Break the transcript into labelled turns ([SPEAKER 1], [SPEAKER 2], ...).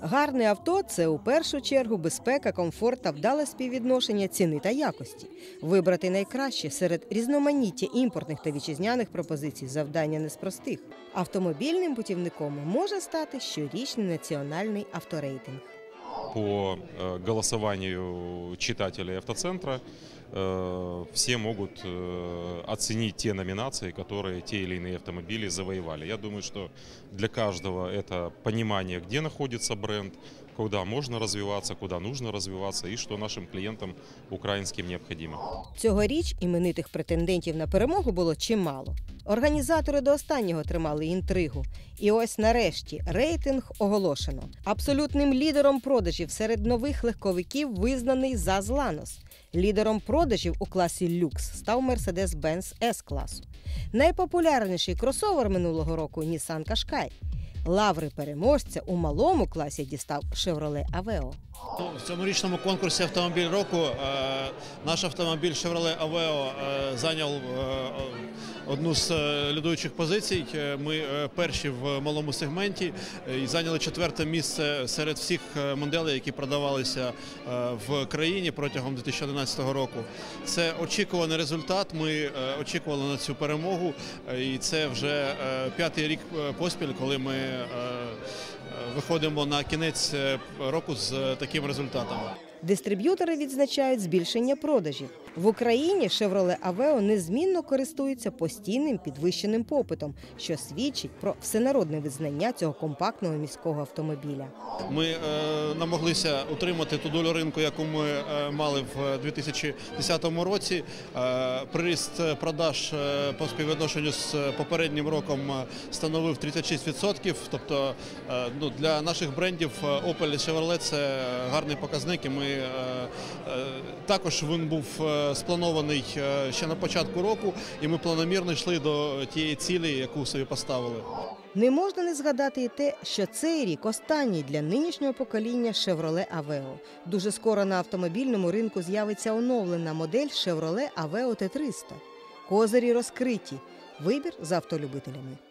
[SPEAKER 1] Гарне авто це у першу чергу безпека, комфорт та вдале співвідношення ціни та якості. Вибрати найкраще серед різноманіття імпортних та вітчизняних пропозицій завдання не з простих. Автомобільним путівником може стати щорічний національний авторейтинг.
[SPEAKER 2] по э, голосованию читателей автоцентра э, все могут э, оценить те номинации, которые те или иные автомобили завоевали. Я думаю, что для каждого это понимание, где находится бренд, куда можно развиваться, куда нужно развиваться и что нашим клиентам украинским необходимо.
[SPEAKER 1] Цьогоріч іменитих претендентів на перемогу було чимало. Організатори до останнього тримали інтригу. І ось нарешті рейтинг оголошено. Абсолютним лідером продажів серед нових легковиків визнаний ЗАЗ Ланос. Лідером продажів у класі люкс став Mercedes-Benz S-класу. Найпопулярніший кросовер минулого року Nissan Qashqai. Лаври переможця у малому класі дістав Chevrolet Aveo.
[SPEAKER 3] В цьоморічному конкурсі автомобіль року е, наш автомобіль Chevrolet Aveo е, зайняв е, одну з е, лідуючих позицій. Е, Ми е, перші в малому сегменті і зайняли четверте місце серед всіх моделей, які продавалися в країні протягом 2011 року. Це очікуваний результат. Ми очікували на цю перемогу, і це вже п'ятий рік поспіль, коли ми виходимо на кінець року з таким результатом.
[SPEAKER 1] Дистриб'ютори відзначають збільшення продажів. В Україні Chevrolet Aveo незмінно користується постійним підвищеним попитом, що свідчить про всенародне визнання цього компактного міського автомобіля.
[SPEAKER 3] Ми е, намоглися утримати ту долю ринку, яку ми е, мали в 2010 році. Е, приріст продаж е, по співвідношенню з попереднім роком е, становив 36%. Тобто е, ну, для наших брендів е, Opel і Chevrolet це гарний показник. І ми, е, е, також він був е, спланований ще на початку року, і ми планомірно йшли до тієї цілі, яку собі поставили.
[SPEAKER 1] Не можна не згадати і те, що цей рік останній для нинішнього покоління Chevrolet Aveo. Дуже скоро на автомобільному ринку з'явиться оновлена модель Chevrolet Aveo T300. Козирі розкриті. Вибір за автолюбителями.